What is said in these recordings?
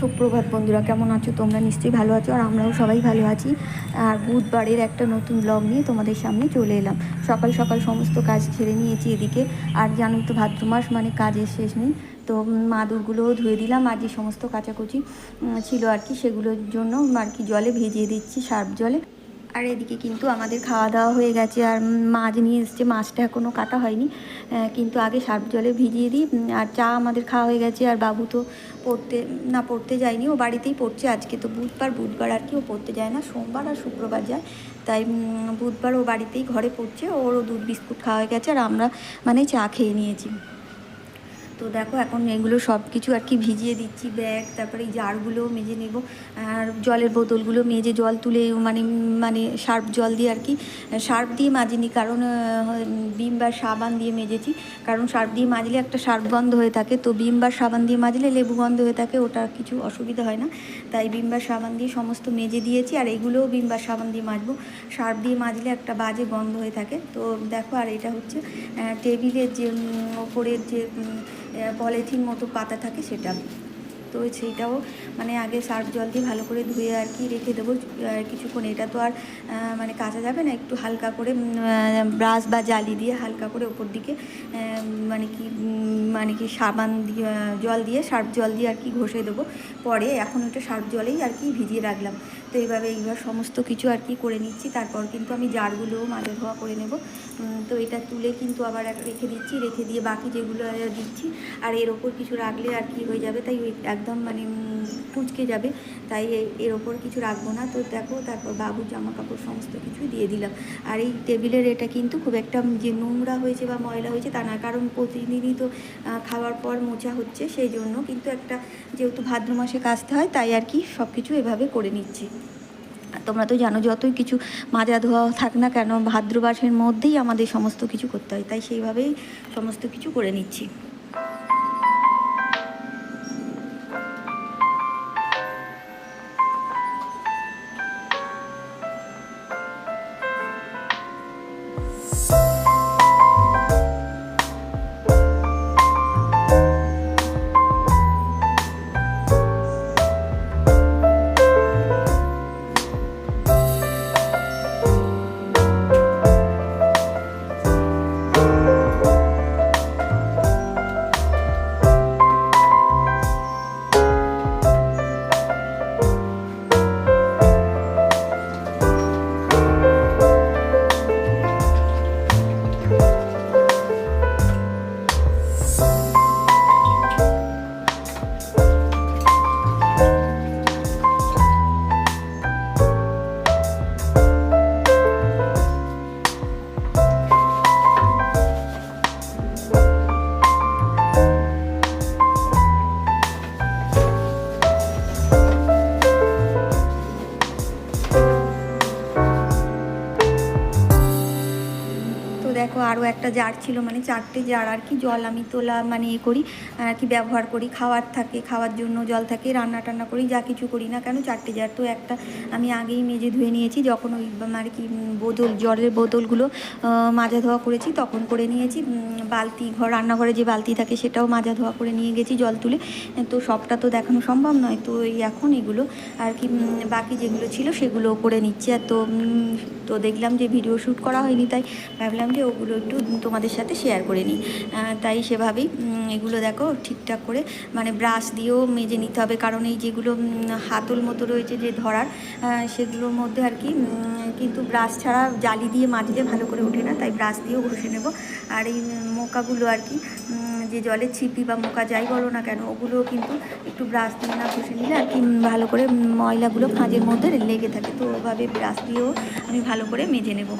সুপ্রভাত বন্ধুরা, কেমন আছো তোমরা? নিশ্চয়ই ভালো আছো আর আমরাও সবাই ভালো আছি। আর বুধবারের একটা নতুন ব্লগ নিয়ে তোমাদের সামনে চলে এলাম। সকাল সকাল সমস্ত কাজ ছেড়ে নিয়েছি এদিকে। আর জানোই তো, ভাদ্র মাস মানে কাজের শেষ নেই। তো মাদুরগুলোও ধুয়ে দিলাম। আর যে সমস্ত কাচাকুচি ছিল আর কি, সেগুলোর জন্য আর কি জলে ভেজিয়ে দিচ্ছি, সার্ফ জলে। আর এদিকে কিন্তু আমাদের খাওয়া দাওয়া হয়ে গেছে আর মাছ নিয়ে এসছে, মাছটা এখনও কাটা হয়নি। কিন্তু আগে সার্ফ জলে ভিজিয়ে দিই আর চা আমাদের খাওয়া হয়ে গেছে আর বাবু তো পড়তে, না, পড়তে যায়নি, ও বাড়িতেই পড়ছে আজকে তো বুধবার বুধবার আর কি ও পড়তে যায় না, সোমবার আর শুক্রবার যায়। তাই বুধবার ও বাড়িতেই ঘরে পড়ছে, ওরও দুধ বিস্কুট খাওয়া হয়ে গেছে আর আমরা মানে চা খেয়ে নিয়েছি। তো দেখো এখন এগুলো সব কিছু আর কি ভিজিয়ে দিচ্ছি ব্যাগ, তারপরে এই জারগুলো মেজে নেব। আর জলের বোতলগুলো মেজে জল তুলে মানে মানে সার্ফ জল দিয়ে আর কি, সার্ফ দিয়ে মাজিনি। কারণ বিম বা সাবান দিয়ে মেজেছি। কারণ সার্ফ দিয়ে মাজলে একটা সার্ফ গন্ধ হয়ে থাকে। তো বিম বা সাবান দিয়ে মাজলে লেবু গন্ধ হয়ে থাকে, ওটা কিছু অসুবিধা হয় না। তাই বিম বা সাবান দিয়ে সমস্ত মেজে দিয়েছি। আর এগুলোও বিম বা সাবান দিয়ে মাজবো। সার্ফ দিয়ে মাজলে একটা বাজে গন্ধ হয়ে থাকে। তো দেখো, আর এটা হচ্ছে টেবিলের যে ওপরের যে পলিথিন মতো পাতা থাকে সেটা। তো সেইটাও মানে আগে সার্ফ জল দিয়ে ভালো করে ধুয়ে আর কি রেখে দেবো। কিছুক্ষণ এটা তো আর মানে কাঁচা যাবে না, একটু হালকা করে ব্রাশ বা জালি দিয়ে হালকা করে ওপর দিকে মানে কি মানে কি সাবান দিয়ে জল দিয়ে, সার্ফ জল দিয়ে আর কি ঘষে দেবো। পরে এখন ওটা সার্ফ জলেই আর কি ভিজিয়ে রাখলাম। তো এইভাবে এইবার সমস্ত কিছু আর কি করে নিচ্ছি। তারপর কিন্তু আমি জারগুলোও মাজা ধোয়া করে নেব। তো এটা তুলে কিন্তু আবার রেখে দিচ্ছি, রেখে দিয়ে বাকি যেগুলো দিচ্ছি, আর এর ওপর কিছু রাখলে আর কি হয়ে যাবে, তাই একদম মানে কুঁচকে যাবে, তাই এর ওপর কিছু রাখব না। তো দেখো, তারপর বাবুর জামা কাপড় সমস্ত কিছুই দিয়ে দিলাম। আর এই টেবিলের এটা কিন্তু খুব একটা যে নোংরা হয়েছে বা ময়লা হয়েছে তা না, কারণ প্রতিদিনই তো খাওয়ার পর মোছা হচ্ছে, সেই জন্য কিন্তু একটা যেহেতু ভাদ্র মাসে কাচতে হয়, তাই আর কি সব কিছু এভাবে করে নিচ্ছি। তোমরা তো জানো যতই কিছু মাজা ধোয়া থাক না কেন, ভাদ্রবাসের মধ্যেই আমাদের সমস্ত কিছু করতে হয়। তাই সেইভাবেই সমস্ত কিছু করে নিচ্ছি। একটা জার ছিল মানে চারটে জার আর কি জল আমি তোলা মানে এ করি, আর কি ব্যবহার করি। খাওয়ার থাকে, খাওয়ার জন্য জল থাকে, রান্না টান্না করি, যা কিছু করি না কেন চারটে জার। তো একটা আমি আগেই মেজে ধুয়ে নিয়েছি, যখন ওই আর কি বোতল, জলের বোতলগুলো মাজা ধোয়া করেছি, তখন করে নিয়েছি। বালতি ঘর, রান্নাঘরে যে বালতি থাকে সেটাও মাজা ধোয়া করে নিয়ে গেছি জল তুলে। তো সবটা তো দেখানো সম্ভব নয়, তো এই এখন এগুলো আর কি বাকি যেগুলো ছিল সেগুলো করে নিচ্ছি। আর তো তো দেখলাম যে ভিডিও শ্যুট করা হয়নি, তাই ভাবলাম যে ওগুলো একটু তোমাদের সাথে শেয়ার করে নিই। তাই সেভাবেই এগুলো দেখো ঠিকঠাক করে মানে ব্রাশ দিয়েও মেজে নিতে হবে। কারণ এই যেগুলো হাতল মতো রয়েছে যে ধরার সেগুলোর মধ্যে আর কি কিন্তু ব্রাশ ছাড়া জালি দিয়ে মাজলে ভালো করে ওঠে না। তাই ব্রাশ দিয়েও ঘষে নেব। আর এই মোকাগুলো আর কি যে জলের ছিপি বা মোকা যাই বলো না কেন ওগুলো কিন্তু একটু ব্রাশ দিয়ে না ঘষে নিলে আর কি ভালো করে ময়লাগুলো ফাঁজের মধ্যে লেগে থাকে। তো ওভাবে ব্রাশ দিয়েও আমি ভালো করে মেজে নেব।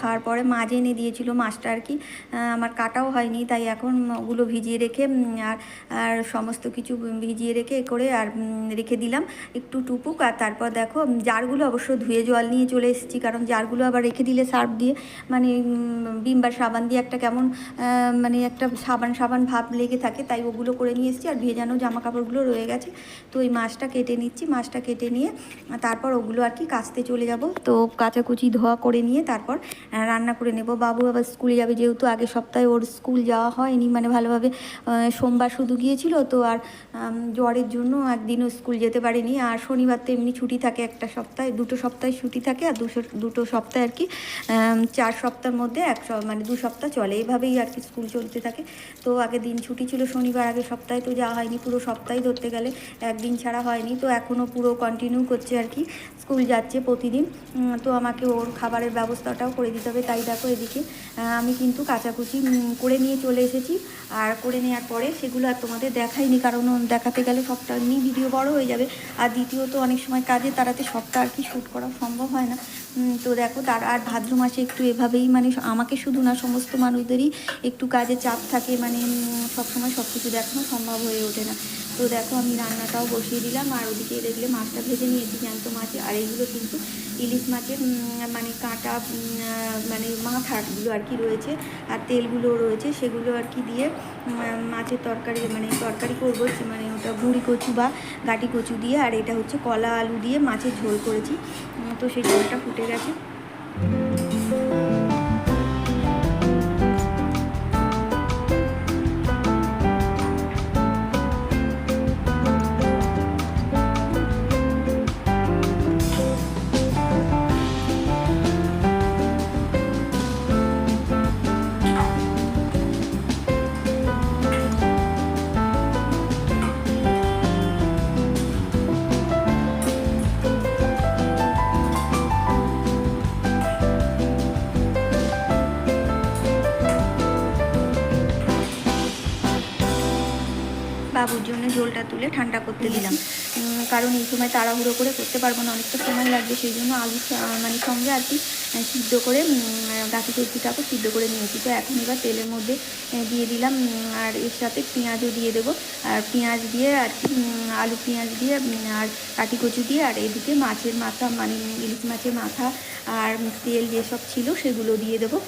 খাওয়ার পরে মাছ এনে দিয়েছিল মাছটা আর কি আমার কাটাও হয়নি, তাই এখন ওগুলো ভিজিয়ে রেখে আর আর সমস্ত কিছু ভিজিয়ে রেখে করে আর রেখে দিলাম একটু টুপুক। আর তারপর দেখো জারগুলো অবশ্য ধুয়ে জল নিয়ে চলে এসেছি, কারণ জারগুলো আবার রেখে দিলে সার্ফ দিয়ে মানে বিম বা সাবান দিয়ে একটা কেমন মানে একটা সাবান সাবান ভাব লেগে থাকে, তাই ওগুলো করে নিয়ে এসেছি। আর ভেজানো জামা কাপড়গুলো রয়ে গেছে। তো ওই মাছটা কেটে নিচ্ছি, মাছটা কেটে নিয়ে, তারপর ওগুলো আর কি কাচতে চলে যাব। তো কাচাকুচি ধোয়া করে নিয়ে তারপর রান্না করে নেব। বাবু আবার স্কুলে যাবে, যেহেতু আগের সপ্তাহে ওর স্কুল যাওয়া হয়নি মানে ভালোভাবে সোমবার শুধু গিয়েছিল তো, আর জ্বরের জন্য একদিনও স্কুল যেতে পারেনি। আর শনিবার তো এমনি ছুটি থাকে একটা সপ্তাহে, দুটো সপ্তাহে ছুটি থাকে, আর দুশো, দুটো সপ্তাহে আর কি চার সপ্তাহের মধ্যে এক মানে দু সপ্তাহ চলে। এইভাবেই আর কি স্কুল চলতে থাকে। তো আগে দিন ছুটি ছিল, শনিবার আগের সপ্তাহে তো যাওয়া হয়নি, পুরো সপ্তাহে ধরতে গেলে একদিন ছাড়া হয়নি, তো এখনও পুরো কন্টিনিউ করছে আর কি, স্কুল যাচ্ছে প্রতিদিন। তো আমাকে ওর খাবারের ব্যবস্থাটাও করে দিতে হবে, তাই দেখো এদিকে আমি কিন্তু কাচাকুচি করে নিয়ে চলে এসেছি। আর করে নেওয়ার পরে সেগুলো আর তোমাদের দেখাইনি, কারণ দেখাতে গেলে সবটা এমনি ভিডিও বড় হয়ে যাবে। আর দ্বিতীয়ত অনেক সময় কাজে তারাতে সবটা আর কি শ্যুট করা সম্ভব হয় না। তো দেখো, তার আর ভাদ্র মাসে একটু এভাবেই মানে আমাকে শুধু না, সমস্ত মানুষদেরই একটু কাজে চাপ থাকে মানে সবসময় সব কিছু দেখানো সম্ভব হয়ে ওঠে না। তো দেখো, আমি রান্নাটাও বসিয়ে দিলাম, আর ওদিকে দেখলে মাছটা ভেজে নিয়েছি, জ্যান্ত মাছে, আর এইগুলো কিন্তু ইলিশ মাছের মানে কাঁটা মানে মাথাগুলো আর কি রয়েছে, আর তেলগুলো রয়েছে, সেগুলো আর কি দিয়ে মাছের তরকারি মানে তরকারি করব মানে ওটা ভুড়ি কচু বা গাটি কচু দিয়ে, আর এটা হচ্ছে কলা আলু দিয়ে মাছের ঝোল করেছি। তো সেই জলটা ফুটে গেছে। জন্য ঝোলটা তুলে ঠান্ডা করতে দিলাম। কারণ এই সময় তাড়াহুড়ো করে করতে পারব না, অনেকটা সময় লাগবে, সেই জন্য আলু মানে সঙ্গে আর কি সিদ্ধ করে গাছি কচুটাকে সিদ্ধ করে নিয়েছি। তো এখন এবার তেলের মধ্যে দিয়ে দিলাম আর এর সাথে পেঁয়াজও দিয়ে দেবো। আর পেঁয়াজ দিয়ে আর কি আলু পেঁয়াজ দিয়ে আর কাটি কচু দিয়ে, আর এদিকে মাছের মাথা মানে ইলিশ মাছের মাথা আর তেল যেসব ছিল সেগুলো দিয়ে দেবো।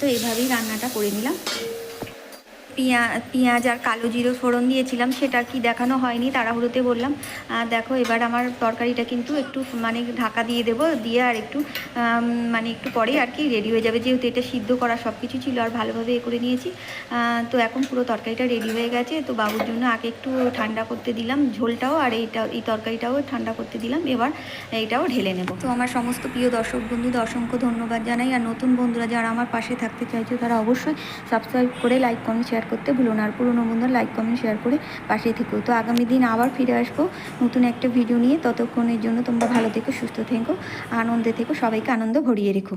তো এইভাবেই রান্নাটা করে নিলাম। পেঁয়া পেঁয়াজ আর কালো জিরো ফোড়ন দিয়েছিলাম, সেটা কি দেখানো হয়নি, তাড়াহুড়োতে বললাম। দেখো, এবার আমার তরকারিটা কিন্তু একটু মানে ঢাকা দিয়ে দেবো, দিয়ে আর একটু মানে একটু পরে আর কি রেডি হয়ে যাবে। যেহেতু এটা সিদ্ধ করা সব কিছু ছিল, আর ভালোভাবে এ করে নিয়েছি। তো এখন পুরো তরকারিটা রেডি হয়ে গেছে, তো বাবুর জন্য আগে একটু ঠান্ডা করতে দিলাম ঝোলটাও, আর এইটা, এই তরকারিটাও ঠান্ডা করতে দিলাম, এবার এইটাও ঢেলে নেব। তো আমার সমস্ত প্রিয় দর্শক বন্ধুদের অসংখ্য ধন্যবাদ জানাই, আর নতুন বন্ধুরা যারা আমার পাশে থাকতে চাইছো, তারা অবশ্যই সাবস্ক্রাইব করে লাইক কমেন্ট শেয়ার করতে ভুলো না। আর পুরোনো বন্ধু লাইক কমেন্ট শেয়ার করে পাশে থেকো। তো আগামী দিন আবার ফিরে আসব নতুন একটা ভিডিও নিয়ে। ততক্ষণের জন্য তোমরা ভালো থেকো, সুস্থ থেকো, আনন্দে থেকো, সবাইকে আনন্দ ভরিয়ে রেখো।